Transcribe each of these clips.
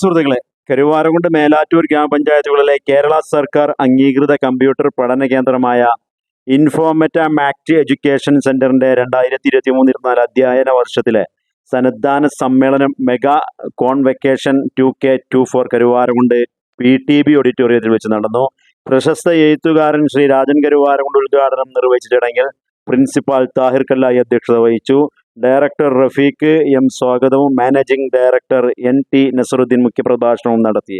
സുഹൃത്തുക്കളെ കരുവാരകുണ്ട് മേലാറ്റൂർ ഗ്രാമപഞ്ചായത്തുകളിലെ കേരള സർക്കാർ അംഗീകൃത കമ്പ്യൂട്ടർ പഠന കേന്ദ്രമായ ഇൻഫോമെറ്റ മാക്ട് എഡ്യൂക്കേഷൻ സെന്ററിന്റെ രണ്ടായിരത്തി ഇരുപത്തി മൂന്ന് ഇരുപത്തിനാല് അധ്യയന വർഷത്തിലെ സന്നദ്ധാന സമ്മേളനം mega convocation two K two four Karuvarakundu P T B ഓഡിറ്റോറിയത്തിൽ വെച്ച് നടന്നു. പ്രശസ്ത എഴുത്തുകാരൻ ശ്രീ രാജൻ കരുവാരകുണ്ട് ഉദ്ഘാടനം നിർവഹിച്ച ചടങ്ങിൽ പ്രിൻസിപ്പാൾ താഹിർ കല്ലായി അധ്യക്ഷത വഹിച്ചു. ഡയറക്ടർ റഫീഖ് എം സ്വാഗതവും managing director N T Nasaruddin മുഖ്യപ്രഭാഷണവും നടത്തി.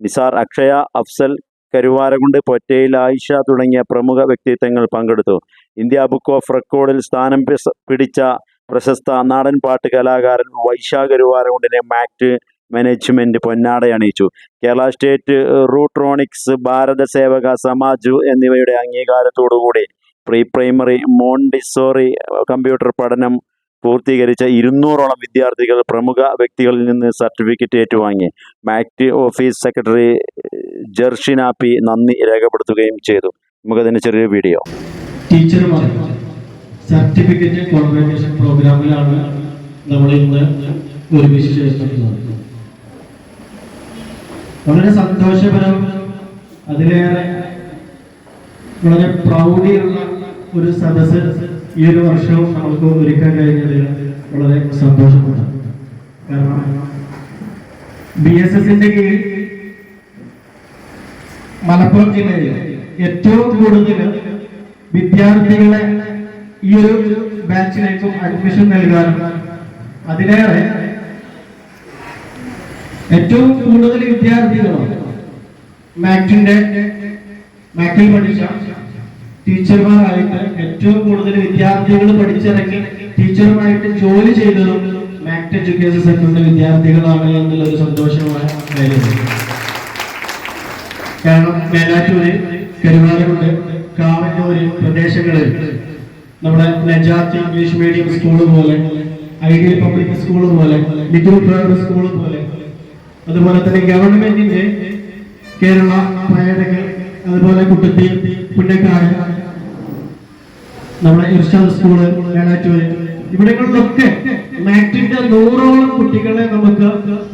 നിസാർ അക്ഷയ അഫ്സൽ കരുവാരകുണ്ട് പൊറ്റയിൽ ആയിഷ തുടങ്ങിയ പ്രമുഖ വ്യക്തിത്വങ്ങൾ പങ്കെടുത്തു. ഇന്ത്യ ബുക്ക് ഓഫ് റെക്കോർഡിൽ സ്ഥാനം പിടിച്ച പ്രശസ്ത നാടൻ പാട്ട് കലാകാരൻ വൈശാ കരുവാരകുണ്ടിനെ മാക്ട് മാനേജ്മെന്റ് പൊന്നാട അണിയിച്ചു. കേരള സ്റ്റേറ്റ് റൂട്രോണിക്സ് ഭാരത സേവക സമാജ് എന്നിവയുടെ അംഗീകാരത്തോടുകൂടി പ്രീ പ്രൈമറി മോണ്ടിസോറി കമ്പ്യൂട്ടർ പഠനം പൂർത്തീകരിച്ച ഇരുന്നൂറോളം വിദ്യാർത്ഥികൾ പ്രമുഖ വ്യക്തികളിൽ നിന്ന് സർട്ടിഫിക്കറ്റ് ഏറ്റുവാങ്ങി. മാക്ടി ഓഫീസ് സെക്രട്ടറി ജർഷിന പി നന്ദി രേഖപ്പെടുത്തുകയും ചെയ്തു. നമുക്കതിന് ചെറിയ വീഡിയോ. ടീച്ചർമാർ സർട്ടിഫിക്കറ്റ് കോൺവെക്കേഷൻ പ്രോഗ്രാമിലാണ് നമ്മൾ ഇന്ന് ഒരുമിച്ച് ചേർന്നിട്ടുള്ളത് വളരെ സന്തോഷപരം അതിലേറെ വളരെ പ്രൗഢിയുള്ള ഒരു സദസ്സ് ഈ ഒരു വർഷവും നമുക്ക് ഒരുക്കാൻ കഴിഞ്ഞതിൽ വളരെ സന്തോഷമുണ്ട്. കാരണം ബി എസ് എസിന്റെ കീഴിൽ മലപ്പുറം ജില്ലയിൽ ഏറ്റവും കൂടുതൽ വിദ്യാർത്ഥികളെ ഈ ഒരു ബാച്ചിലേക്കും അഡ്മിഷൻ നൽകാനും അതിലേറെ ഏറ്റവും കൂടുതൽ വിദ്യാർത്ഥികളും മാക്ടിന്റെ മാക്ടിൽ പഠിച്ച ടീച്ചർമാരായിട്ട് ഏറ്റവും കൂടുതൽ വിദ്യാർത്ഥികൾ പഠിച്ചിറങ്ങി ടീച്ചറുമായിട്ട് ജോലി ചെയ്തതും മാക്ട് എഡ്യൂക്കേഷൻ സെന്ററിന്റെ വിദ്യാർത്ഥികളാണ് എന്നുള്ള ഒരു സന്തോഷമായ കാര്യമാണ് കാരണം മേലാറ്റൂര് കരുവാരക്കുണ്ട് കാവന്നൂര് പ്രദേശങ്ങളിൽ നമ്മുടെ നജാത്ത് ഇംഗ്ലീഷ് മീഡിയം സ്കൂൾ പോലെ ഐഡിയൽ പബ്ലിക് സ്കൂൾ പോലെ ലിറ്റിൽ പ്രൈവറ്റ് സ്കൂൾ പോലെ. അതുപോലെ തന്നെ ഗവൺമെന്റിന്റെ കേരള പയടകൾ അതുപോലെ കുട്ടത്തി പുന്നക്കാട് നമ്മുടെ ഇർഷാദ് സ്കൂൾ മേലാറ്റൂര്. ഇവിടങ്ങളിലൊക്കെ മാറ്റിന്റെ നൂറോളം കുട്ടികളെ നമുക്ക്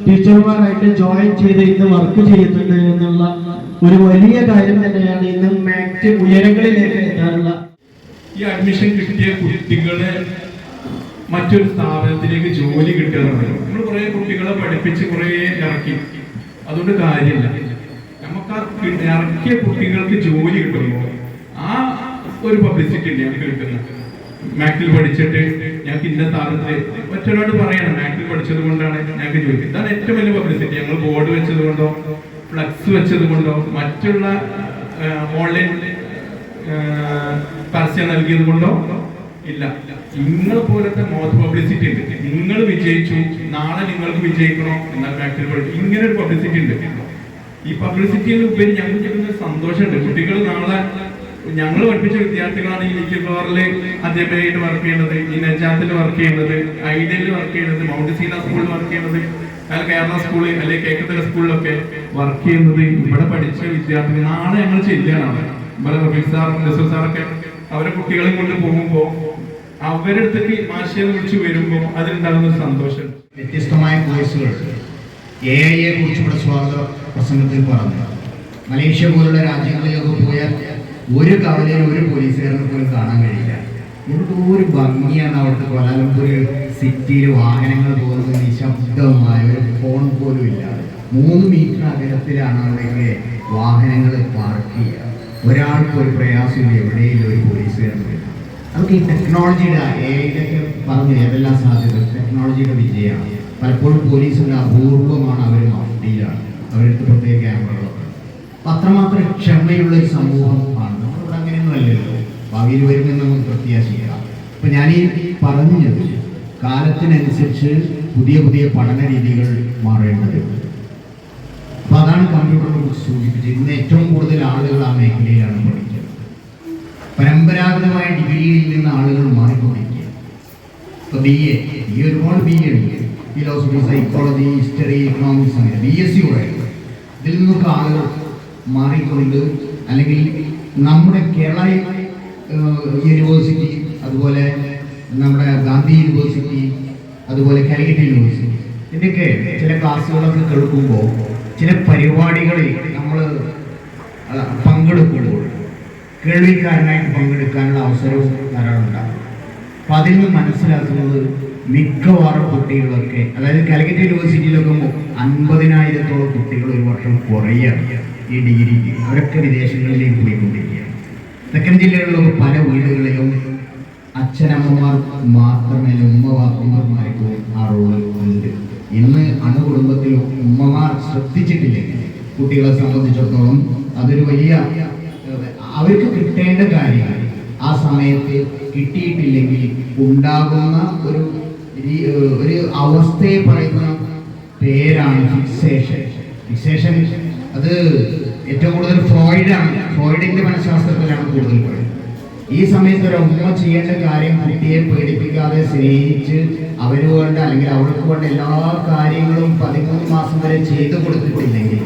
ടീച്ചർമാരായിട്ട് ജോയിൻ ചെയ്ത് ഇന്ന് വർക്ക് ചെയ്യുന്നുണ്ട് എന്നുള്ള ഒരു വലിയ കാര്യം തന്നെയാണ് ഇന്ന് മാറ്റ് ഉയരങ്ങളിലേക്ക് എത്താനുള്ള. ഈ അഡ്മിഷൻ കിട്ടിയ കുട്ടികളെ മറ്റൊരു സ്ഥാപനത്തിലേക്ക് ജോലി കിട്ടുക നമ്മൾ കുറെ കുട്ടികളെ പഠിപ്പിച്ച് കുറെ ഇറക്കി. അതുകൊണ്ട് കാര്യമില്ല. നമുക്ക് ഇറക്കിയ കുട്ടികൾക്ക് ജോലി കിട്ടുമ്പോൾ ആ ഒരു പബ്ലിസിറ്റി ഉണ്ട് ഞങ്ങൾക്ക് കിട്ടുന്നത് മാക്കിൽ പഠിച്ചിട്ട് ഞങ്ങൾക്ക് ഇന്ന സ്ഥാപനത്തിൽ മറ്റൊരാട് പറയണം മാക്കിൽ പഠിച്ചത് കൊണ്ടാണ് ഞങ്ങൾക്ക് ജോലി. ഇതാണ് ഏറ്റവും വലിയ പബ്ലിസിറ്റി ഞങ്ങൾ ബോർഡ് വെച്ചത് കൊണ്ടോ ഫ്ലക്സ് വെച്ചത് കൊണ്ടോ മറ്റുള്ള ഓൺലൈൻ പരസ്യം നൽകിയത് കൊണ്ടോ ഇല്ല. നിങ്ങൾ പോലത്തെ മോത്ത് പബ്ലിസിറ്റി ഉണ്ട്. നിങ്ങൾ വിജയിച്ചു നാളെ നിങ്ങൾക്ക് വിജയിക്കണോ? എന്നാൽ മാക്സിൽ പഠിച്ചു ഇങ്ങനെ ഒരു പബ്ലിസിറ്റി ഉണ്ട്. ഈ പബ്ലിസിറ്റിയിൽ ഉപരി ഞങ്ങൾക്ക് കിട്ടുന്ന സന്തോഷമുണ്ട്. കുട്ടികൾ നാളെ ഞങ്ങൾ പഠിപ്പിച്ച വിദ്യാർത്ഥികളാണ് ഈ ലിറ്റിൽ ഫ്ലവറിൽ അധ്യാപകയായിട്ട് വർക്ക് ചെയ്യുന്നത് ഈ നജാത്തിൽ വർക്ക് ചെയ്യുന്നത് ഐഡിയയിൽ വർക്ക് ചെയ്യുന്നത് മൗണ്ട് സീന സ്കൂളിൽ വർക്ക് ചെയ്യുന്നത് അയാൾ കേരള സ്കൂളിൽ അല്ലെങ്കിൽ കേക്കത്തല സ്കൂളിലൊക്കെ വർക്ക് ചെയ്യുന്നത് ഇവിടെ പഠിച്ച വിദ്യാർത്ഥികൾ നാളെ ഞങ്ങൾ ചെല്ലുകയാണ് ഇവിടെ റഫീഖ് സാർ നസീർ സാറൊക്കെ അവരെ കുട്ടികളെയും കൊണ്ട് പോകുമ്പോൾ അവരുടെ അടുത്തേക്ക് ആശയം വിളിച്ച് വരുമ്പോൾ അതിലുണ്ടാകുന്ന സന്തോഷം. വ്യത്യസ്തമായ കോഴ്സുകൾ എ ഐയെ കുറിച്ചുള്ള സ്വാഗത. പ്രസംഗത്തിൽ പറഞ്ഞു. മലേഷ്യ പോലുള്ള രാജ്യങ്ങളിലൊക്കെ പോയാൽ ഒരു കവലയിൽ ഒരു പോലീസുകാരനെ പോലും കാണാൻ കഴിയില്ല. എന്തോ ഒരു ഭംഗിയാണ് അവിടുത്തെ കോലാലംപൂർ സിറ്റിയിൽ വാഹനങ്ങൾ പോകുന്നത്. നിശബ്ദമായ ഒരു ഫോൺ പോലും ഇല്ല. മൂന്ന് മീറ്റർ അകലത്തിലാണ് അവിടെയൊക്കെ വാഹനങ്ങൾ പാർക്ക് ചെയ്യുക. ഒരാൾക്ക് ഒരു പ്രയാസമില്ല. എവിടെയും ഒരു പോലീസുകാരൻ അതൊക്കെ ഈ ടെക്നോളജിയുടെ ഏതൊക്കെ പറഞ്ഞു ഏതെല്ലാം സാധ്യത. ടെക്നോളജിയുടെ വിജയമാണ്. പലപ്പോഴും പോലീസിന്റെ അപൂർവമാണ് അവർ മഫ്തിയിലാണ് അവരുടെ പ്രത്യേക ക്യാമറകളൊക്കെ. അത്രമാത്രം ക്ഷമയുള്ള ഒരു സമൂഹമാണ് നമ്മളിവിടെ അങ്ങനെയൊന്നും അല്ലല്ലോ ഭാവിയിൽ വരുമെന്ന് നമുക്ക് പ്രത്യാശിക്കാം അപ്പൊ ഞാൻ ഈ പറഞ്ഞത് കാലത്തിനനുസരിച്ച് പുതിയ പുതിയ പഠന രീതികൾ മാറേണ്ടതുണ്ട് അപ്പൊ അതാണ് കമ്പ്യൂട്ടറിനെ കുറിച്ച് സൂചിപ്പിച്ചത്. ഇന്ന് ഏറ്റവും കൂടുതൽ ആളുകൾ ആ മേഖലയിലാണ് പഠിക്കുന്നത് പരമ്പരാഗതമായ ഡിഗ്രിയിൽ നിന്ന് ആളുകൾ മാറിക്കൊണ്ടിരിക്കുക. ഇപ്പൊ ബി എ ഈ ഒരുപാട് ബി എ ഉണ്ട്. ഫിലോസഫി സൈക്കോളജി ഹിസ്റ്ററി ഇക്കണോമിക്സ് അങ്ങനെ ബി എസ് സി പറയുന്നത് ഇതിൽ നിന്നൊക്കെ ആളുകൾ മാറിക്കൊണ്ട് അല്ലെങ്കിൽ നമ്മുടെ കേരള യൂണിവേഴ്സിറ്റി അതുപോലെ നമ്മുടെ ഗാന്ധി യൂണിവേഴ്സിറ്റി അതുപോലെ കാലിക്കറ്റ് യൂണിവേഴ്സിറ്റി ഇതൊക്കെ ചില ക്ലാസ്സുകളൊക്കെ കേൾക്കുമ്പോൾ ചില പരിപാടികളിൽ നമ്മൾ പങ്കെടുക്കുമ്പോൾ കേൾവിക്കാരനായിട്ട് പങ്കെടുക്കാനുള്ള അവസരവും ധാരാളം ഉണ്ടാകും. അപ്പം അതിൽ നിന്ന് മനസ്സിലാക്കുന്നത് മിക്കവാറും കുട്ടികളൊക്കെ അതായത് കാലിക്കറ്റ് യൂണിവേഴ്സിറ്റിയിലൊക്കെ അൻപതിനായിരത്തോളം കുട്ടികൾ ഒരു വർഷം കുറയുകയാണ് ഈ ഡിഗ്രിക്ക് അവരൊക്കെ വിദേശങ്ങളിലേക്ക് പോയിക്കൊണ്ടിരിക്കുകയാണ്. തെക്കൻ ജില്ലകളിലൊക്കെ പല വീടുകളിലും അച്ഛനമ്മമാർ മാത്രമേ ഉമ്മ വാപ്പന്മാർക്കും ആ റോൾ ഉണ്ട് ഇന്ന് അണുകുടുംബത്തിലും ഉമ്മമാർ ശ്രദ്ധിച്ചിട്ടില്ലെങ്കിൽ കുട്ടികളെ സംബന്ധിച്ചിടത്തോളം അതൊരു വലിയ അവർക്ക് കിട്ടേണ്ട കാര്യമാണ്. ആ സമയത്ത് കിട്ടിയിട്ടില്ലെങ്കിൽ ഉണ്ടാകുന്ന ഒരു ഒരു അവസ്ഥയെ പറയുന്ന പേരാണ് ഫിക്സേഷൻ ഫിക്സേഷൻ അത് ഏറ്റവും കൂടുതൽ ഫ്രോയിഡാണ്. ഫ്രോയിഡിന്റെ മനഃശാസ്ത്രത്തിലാണ് കൂടുതൽ പറയുന്നത്. ഈ സമയത്ത് ഒരു ഉമ്മ ചെയ്യേണ്ട കാര്യം കുട്ടിയെ പേടിപ്പിക്കാതെ സ്നേഹിച്ച് അവന് വേണ്ട അല്ലെങ്കിൽ അവൾക്ക് വേണ്ട എല്ലാ കാര്യങ്ങളും പതിമൂന്ന് മാസം വരെ ചെയ്തു കൊടുത്തിട്ടില്ലെങ്കിൽ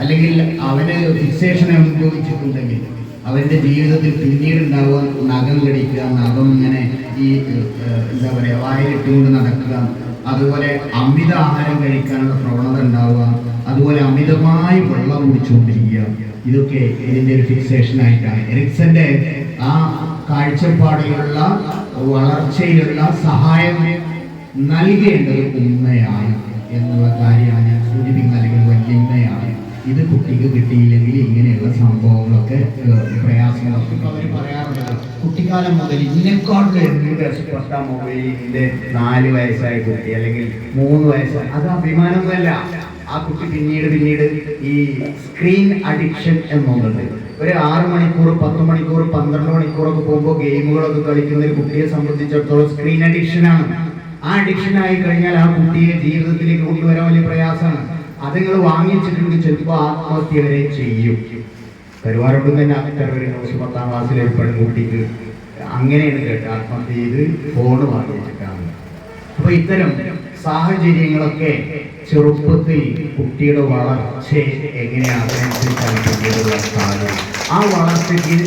അല്ലെങ്കിൽ അവന് ഫിക്സേഷൻ ഉപയോഗിച്ചിട്ടുണ്ടെങ്കിൽ അവന്റെ ജീവിതത്തിൽ പിന്നീട് ഉണ്ടാവുക നഖം കടിക്കുക നഖം ഈ എന്താ പറയുക വായിലിട്ടുകൊണ്ട് നടക്കുക. അതുപോലെ അമിത ആഹാരം കഴിക്കാനുള്ള പ്രവണത ഉണ്ടാവുക. അതുപോലെ അമിതമായി വെള്ളം കുടിച്ചുകൊണ്ടിരിക്കുക. ഇതൊക്കെ ഇതിന്റെ ഒരു ഫിക്സേഷൻ ആയിട്ടാണ്. എറിക്സന്റെ ആ കാഴ്ചപ്പാടിലുള്ള വളർച്ചയിലുള്ള സഹായം നൽകേണ്ടത് ഉമ്മയാണ് എന്നുള്ള കാര്യമാണ് ഞാൻ സൂചിപ്പിക്കുന്നത് അല്ലെങ്കിൽ വല്യമ്മയാണ് ഇത് കുട്ടിക്ക് കിട്ടിയില്ലെങ്കിൽ ഇങ്ങനെയുള്ള സംഭവങ്ങളൊക്കെ പ്രയാസങ്ങളൊക്കെ പ്രയാസങ്ങളൊക്കെ അവർ പറയാറുണ്ട് കുട്ടിക്കാലം മുതൽ ഇന്നെക്കാട്ടിൽ എന്ത് ഇഷ്ടപ്പെട്ട മൊബൈലിന്റെ നാല് വയസ്സായ കുട്ടി അല്ലെങ്കിൽ മൂന്ന് വയസ്സ് അത് അഭിമാനമൊന്നുമല്ല. ആ കുട്ടി പിന്നീട് പിന്നീട് ഈ സ്ക്രീൻ അഡിക്ഷൻ എന്നുള്ളത് ഒരു ആറ് മണിക്കൂർ പത്ത് മണിക്കൂർ പന്ത്രണ്ട് മണിക്കൂറൊക്കെ പോകുമ്പോൾ ഗെയിമുകളൊക്കെ കളിക്കുന്ന ഒരു കുട്ടിയെ സംബന്ധിച്ചിടത്തോളം സ്ക്രീൻ അഡിക്ഷനാണ് ആ അഡിക്ഷൻ ആയി കഴിഞ്ഞാൽ ആ കുട്ടിയെ ജീവിതത്തിലേക്ക് കൊണ്ടുവരാൻ വലിയ പ്രയാസമാണ്. അത് നിങ്ങൾ വാങ്ങിച്ചിട്ടുണ്ടെങ്കിൽ ചിലപ്പോൾ ആത്മഹത്യ വരെ ചെയ്യും. കരുവാരോട് തന്നെ അത്തരം ന്യൂസ് പത്താം ക്ലാസ്സിലെ പെൺകുട്ടിക്ക് അങ്ങനെയാണ് കേട്ടോ ആത്മഹത്യ ചെയ്ത് ഫോണ് വാങ്ങിച്ചിട്ടാണ്. അപ്പൊ ഇത്തരം സാഹചര്യങ്ങളൊക്കെ ചെറുപ്പത്തിൽ കുട്ടിയുടെ വളർച്ച എങ്ങനെയാണ് ആ വളർച്ചയ്ക്ക്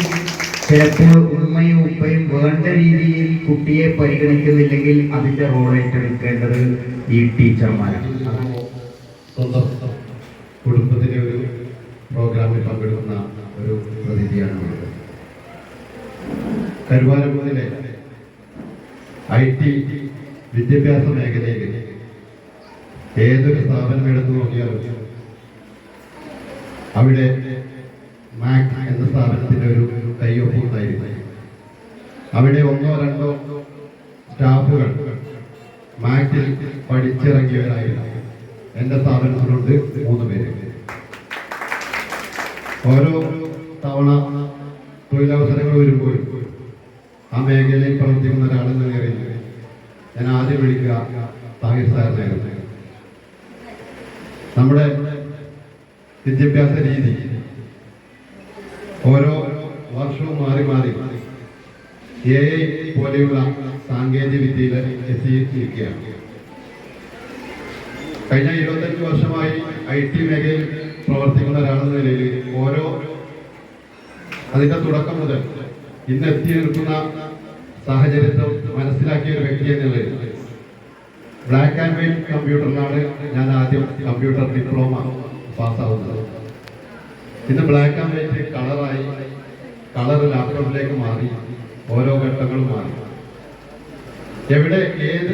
ചിലപ്പോൾ ഉമ്മയും ഉപ്പയും വേണ്ട രീതിയിൽ കുട്ടിയെ പരിഗണിക്കുന്നില്ലെങ്കിൽ അതിന്റെ റോൾ ഏറ്റെടുക്കേണ്ടത് ഈ ടീച്ചർമാരാണ് സ്വന്തം കുടുംബത്തിന്റെ ഒരു പ്രോഗ്രാമിൽ പങ്കെടുക്കുന്ന ഒരു പ്രതിനിധിയാണ് ഉള്ളത് കരുവാരക്കുന്നിലെ ഐ ടി വിദ്യാഭ്യാസ മേഖലയിൽ ഏതൊരു സ്ഥാപനം എടുത്തു നോക്കിയാലും അവിടെ മാക് എന്ന സ്ഥാപനത്തിന്റെ ഒരു കയ്യൊപ്പ് ഉണ്ടായിരുന്നു. അവിടെ ഒന്നോ രണ്ടോ സ്റ്റാഫുകൾ മാക്കിൽ പഠിച്ചിറങ്ങിയവരായിരുന്നു. എന്റെ സ്ഥാപനത്തിലുണ്ട് മൂന്ന് പേര്. ഓരോ തവണ തൊഴിലവസരങ്ങൾ വരുമ്പോൾ ആ മേഖലയിൽ പ്രവർത്തിക്കുന്ന ഒരാളെന്ന നിലയിൽ ഞാൻ ആദ്യം വിളിക്കുക താഹിർ സാറിനായിരുന്നു നമ്മുടെ വിദ്യാഭ്യാസ രീതി ഓരോ വർഷവും മാറി മാറി എ ഐ പോലെയുള്ള സാങ്കേതിക വിദ്യയിൽ എത്തിയിരിക്കുകയാണ്. കഴിഞ്ഞ ഇരുപത്തഞ്ച് വർഷമായി ഐ ടി മേഖലയിൽ പ്രവർത്തിക്കുന്ന ഒരാളെന്ന നിലയിൽ ഓരോ അതിന്റെ തുടക്കം മുതൽ ഇന്ന് എത്തി നിൽക്കുന്ന സാഹചര്യത്തെ മനസ്സിലാക്കിയ ഒരു വ്യക്തി എന്നുള്ളത് ബ്ലാക്ക് ആൻഡ് വൈറ്റ് കമ്പ്യൂട്ടറിലാണ് ഞാൻ ആദ്യം കമ്പ്യൂട്ടർ ഡിപ്ലോമ പാസ്സാവുന്നത്. ഇന്ന് ബ്ലാക്ക് ആൻഡ് വൈറ്റ് കളറായി കളർ ലാപ്ടോപ്പിലേക്ക് മാറി ഓരോ ഘട്ടങ്ങളും മാറി. എവിടെ ഏത്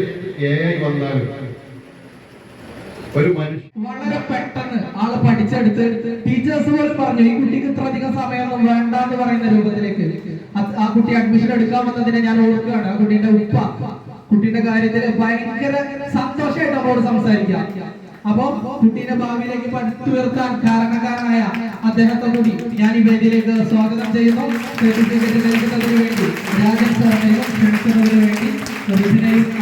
എ ഐ വന്നാലും ഒരു മനുഷ്യ വളരെ പെട്ടെന്ന് ആൾ പഠിച്ചെടുത്ത് ടീച്ചേഴ്സ് പോലും പറഞ്ഞു ഈ കുട്ടിക്ക് ഇത്ര അധികം സമയമൊന്നും വേണ്ട എന്ന് പറയുന്ന രൂപത്തിലേക്ക്. ആ കുട്ടി അഡ്മിഷൻ എടുക്കാൻ വന്നതിനെ ഞാൻ ഓർക്കുകയാണ്. ആ കുട്ടിയുടെ ഉപ്പ കുട്ടിയുടെ കാര്യത്തിൽ ഭയങ്കര സന്തോഷമായിട്ട് നമ്മളോട് സംസാരിക്കാം അപ്പൊ കുട്ടീനെ ഭാവിയിലേക്ക് പടുത്തുയർത്താൻ കാരണക്കാരനായ അദ്ദേഹത്തെ കൂടി ഞാൻ ഈ വേദിയിലേക്ക് സ്വാഗതം ചെയ്യുന്നു. സർട്ടിഫിക്കറ്റ് നൽകുന്നതിന് വേണ്ടി രാജൻ സാറിനെയും ക്ഷണിക്കുന്നതിന് വേണ്ടി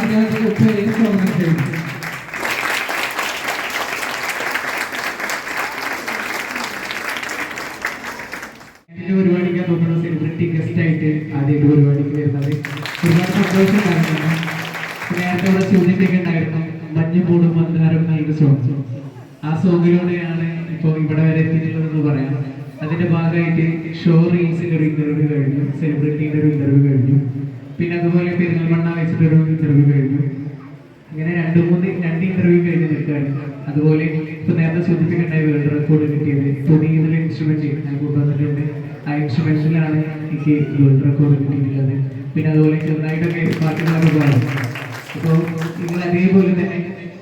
അദ്ദേഹത്തിന്റെ ഉപ്പയെയും സ്വാഗതം ചെയ്യുന്നു. ഇതിന്റെ പരിപാടിക്ക് തോന്നുന്ന. സെലിബ്രിറ്റി ഗസ്റ്റ് ആയിട്ട് ആദ്യമായിട്ട് പരിപാടിക്ക് വരുന്നത്. ഒരുപാട് സന്തോഷം ഉണ്ടായിരുന്നു. നേരത്തെ ഇവിടെ ചോദ്യമൊക്കെ ഉണ്ടായിരുന്നു. മഞ്ഞ് മൂടും മന്ദാരം നൽകി സോങ് ആ സോങ്ങിലൂടെയാണ് ഇപ്പോൾ ഇവിടെ വരെ എത്തിയിട്ടുള്ളതെന്ന് പറയാം. അതിന്റെ ഭാഗമായിട്ട് ഷോ റീൽസിന്റെ ഒരു ഇന്റർവ്യൂ കഴിഞ്ഞു. സെലിബ്രിറ്റിയുടെ ഒരു ഇന്റർവ്യൂ കഴിഞ്ഞു. പിന്നെ അതുപോലെ പെരുന്തൽമണ്ണ വെച്ചിട്ടൊരു ഇന്റർവ്യൂ കഴിഞ്ഞു. അങ്ങനെ രണ്ട് മൂന്ന് രണ്ട് ഇന്റർവ്യൂ കഴിഞ്ഞ് നിൽക്കുകയാണ്. അതുപോലെ ഇപ്പൊ നേരത്തെ സൂചിപ്പിക്കേണ്ട വേൾഡ് റെക്കോർഡ് കിട്ടിയത്. തുണി ഇതിൽ ഇൻസ്ട്രുമെന്റ് ഞാൻ കൊണ്ടുവന്നിട്ടുണ്ട് ആ ഇൻസ്ട്രുമെന്റിലാണ് എനിക്ക് വേൾഡ് റെക്കോർഡ് കിട്ടിയിട്ടുള്ളത്. പിന്നെ അതുപോലെ ചെറുതായിട്ടൊക്കെ പാട്ടുകളൊക്കെ പാടും. അപ്പോൾ നിങ്ങൾ അതേപോലെ തന്നെ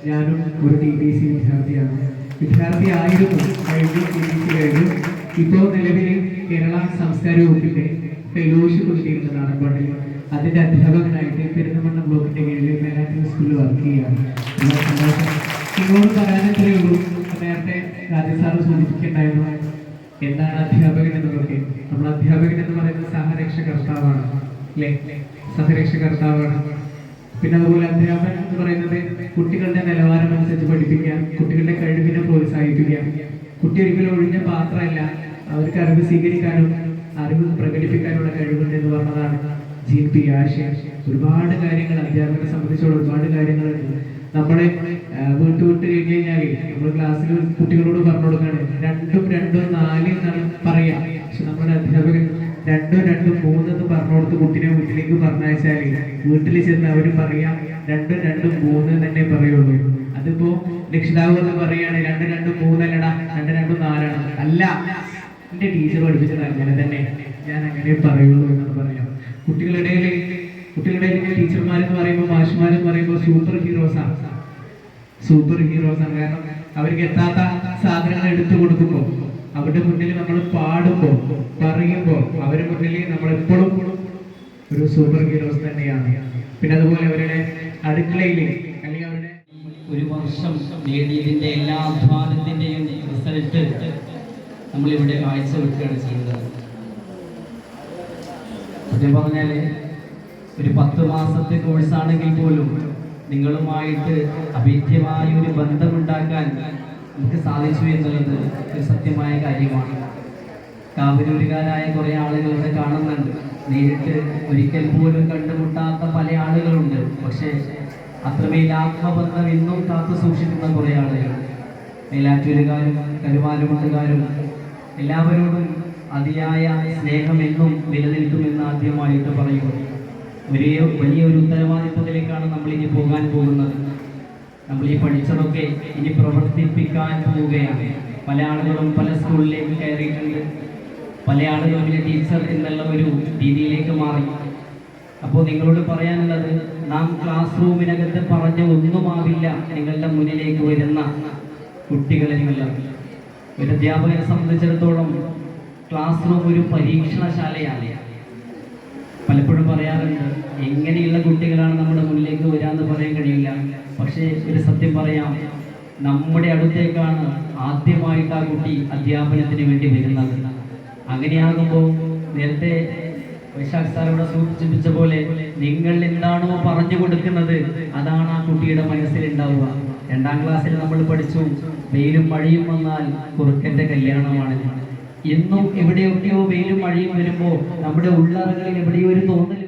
ഞാനും ഒരു ടി ടി സി വിദ്യാർത്ഥിയാണ്. വിദ്യാർത്ഥി ആയിരുന്നു. കഴിഞ്ഞു ടി ടി സി കഴിഞ്ഞു. ഇപ്പോൾ നിലവിൽ കേരള സംസ്കാര വകുപ്പിന്റെ ഫെലോഷിപ്പ് കിട്ടിയിരുന്നതാണ് നാടൻപാട്ടിൽ അതിന്റെ അധ്യാപകനായിട്ട് പെരുന്തമണ്ണ ബ്ലോക്കിന്റെ ചെയ്യുകയാണ് നിങ്ങളോട് പറയാനത്രേ ഉള്ളൂ. നേരത്തെ രാജൻ സാറ് സൂചിപ്പിക്കണ്ടായിരുന്നു എന്താണ് അധ്യാപകൻ എന്നതൊക്കെ നമ്മൾ അധ്യാപകൻ എന്ന് പറയുന്നത് സഹരക്ഷകർത്താവാണ്. അല്ലേ? സഹരക്ഷകർത്താവാണ്. പിന്നെ അതുപോലെ അധ്യാപനം എന്ന് പറയുന്നത് കുട്ടികളുടെ നിലവാരം അനുസരിച്ച് പഠിപ്പിക്കുക കുട്ടികളുടെ കഴിവിനെ പ്രോത്സാഹിപ്പിക്കുക. കുട്ടി ഒരിക്കലും ഒഴിഞ്ഞ പാത്രമല്ല. അവർക്ക് അറിവ് സ്വീകരിക്കാനും അറിവ് പ്രകടിപ്പിക്കാനുള്ള കഴിവുണ്ട് എന്ന് പറഞ്ഞതാണ്. ജീൻ പി ആശയം ഒരുപാട് കാര്യങ്ങൾ അധ്യാപകരെ സംബന്ധിച്ചുള്ള ഒരുപാട് കാര്യങ്ങളുണ്ട് നമ്മുടെ ആ, വീട്ടു വിട്ട് കഴിഞ്ഞ് കഴിഞ്ഞാൽ നമ്മൾ ക്ലാസ്സിൽ കുട്ടികളോട് പറഞ്ഞു കൊടുക്കാണ്. രണ്ടും രണ്ടും നാല് എന്നാണ് പറയാ. പക്ഷെ നമ്മുടെ അധ്യാപകൻ രണ്ടും രണ്ടും മൂന്നെന്ന് പറഞ്ഞു കൊടുത്ത് കുട്ടിനെ വീട്ടിലേക്ക് പറഞ്ഞാൽ വീട്ടിൽ ചെന്ന് അവർ പറയാം രണ്ടും രണ്ടും മൂന്ന് തന്നെ പറയുള്ളൂ. അതിപ്പോ രക്ഷിതാവ് എന്ന് പറയാണ് രണ്ട് രണ്ടും മൂന്നല്ലടാ രണ്ട് രണ്ടും നാലാണ് അല്ല എന്റെ ടീച്ചർ പഠിപ്പിച്ചത് അങ്ങനെ തന്നെ ഞാൻ അങ്ങനെ പറയുള്ളൂ എന്നാണ് പറയാം കുട്ടികളുടെ കുട്ടികളുടെ ടീച്ചർമാർ ടീച്ചർമാരെന്ന് പറയുമ്പോൾ മാഷ്മാരെന്ന് പറയുമ്പോൾ സൂപ്പർ ഹീറോസാണ് സൂപ്പർ ഹീറോസ് ആണ്. കാരണം അവർക്ക് എത്താത്ത സാധനങ്ങൾ എടുത്തു കൊടുക്കുമ്പോൾ അവരുടെ മുന്നിൽ നമ്മൾ പാടുമ്പോൾ പറയുമ്പോൾ അവരുടെ മുന്നിൽ നമ്മൾ എപ്പോഴും ഒരു സൂപ്പർ ഹീറോസ് തന്നെയാണ്. പിന്നെ അതുപോലെ അവരുടെ അടുക്കളയിൽ അല്ലെങ്കിൽ അവരുടെ ഒരു വർഷം നേടിയതിന്റെ എല്ലാ അധ്വാനത്തിന്റെയും റിസൾട്ട് നമ്മളിവിടെ കാഴ്ചവെക്കുകയാണ് ചെയ്യുന്നത്. സത്യം പറഞ്ഞാൽ ഒരു പത്ത് മാസത്തെ കോഴ്സാണെങ്കിൽ പോലും നിങ്ങളുമായിട്ട് അഭേദ്യമായ ഒരു ബന്ധമുണ്ടാക്കാൻ നമുക്ക് സാധിച്ചു എന്നുള്ളത് ഒരു സത്യമായ കാര്യമാണ്. കാവലൂരുകാരായ കുറേ ആളുകൾ ഇവിടെ കാണുന്നുണ്ട്. നേരിട്ട് ഒരിക്കൽ പോലും കണ്ടുമുട്ടാത്ത പല ആളുകളുണ്ട്. പക്ഷേ അത്രമേൽ ആത്മബന്ധം ഇന്നും കാത്തു സൂക്ഷിക്കുന്ന കുറേ ആളുകൾ. മേലാറ്റൂരുകാരും കരുവാരുമണ്ടുകാരും എല്ലാവരോടും അതിയായ സ്നേഹമെന്നും നിലനിൽക്കുമെന്ന് ആദ്യമായിട്ട് പറയുന്നു. ഒരേ വലിയൊരു ഉത്തരവാദിത്വത്തിലേക്കാണ് നമ്മൾ ഇനി പോകാൻ പോകുന്നത്. നമ്മൾ ഈ പഠിച്ചതൊക്കെ ഇനി പ്രവർത്തിപ്പിക്കാൻ പോവുകയാണ്. പല ആളുകളും പല സ്കൂളിലേക്ക് കയറിയിട്ടുണ്ട്. പല ആളുകളും പിന്നെ ടീച്ചർ എന്നുള്ള ഒരു രീതിയിലേക്ക് മാറി. അപ്പോൾ നിങ്ങളോട് പറയാനുള്ളത് നാം ക്ലാസ് റൂമിനകത്ത് പറഞ്ഞ ഒന്നുമാവില്ല നിങ്ങളുടെ മുന്നിലേക്ക് വരുന്ന കുട്ടികളെ കുട്ടികളെന്നുള്ളത് ഒരു അധ്യാപകനെ സംബന്ധിച്ചിടത്തോളം ക്ലാസ് റൂം ഒരു പരീക്ഷണശാലയാണ് പലപ്പോഴും പറയാറുണ്ട് എങ്ങനെയുള്ള കുട്ടികളാണ് നമ്മുടെ മുന്നിലേക്ക് വരാമെന്ന് പറയാൻ കഴിയില്ല. പക്ഷേ ഒരു സത്യം പറയാം നമ്മുടെ അടുത്തേക്കാണ് ആദ്യമായിട്ട് ആ കുട്ടി അധ്യാപനത്തിന് വേണ്ടി വരുന്നത്. അങ്ങനെയാകുമ്പോൾ നേരത്തെ വൈശാഖ് സാർ ഇവിടെ സൂചിപ്പിച്ച പോലെ നിങ്ങൾ എന്താണോ പറഞ്ഞു കൊടുക്കുന്നത് അതാണ് ആ കുട്ടിയുടെ മനസ്സിലുണ്ടാവുക. രണ്ടാം ക്ലാസ്സിൽ നമ്മൾ പഠിച്ചു വെയിലും മഴയും വന്നാൽ കുറുക്കന്റെ കല്യാണമാണ്. എന്നും എവിടെയൊക്കെയോ വെയിലും മഴയും വരുമ്പോൾ നമ്മുടെ ഉള്ളറകളിൽ എവിടെയോ ഒരു തോന്നൽ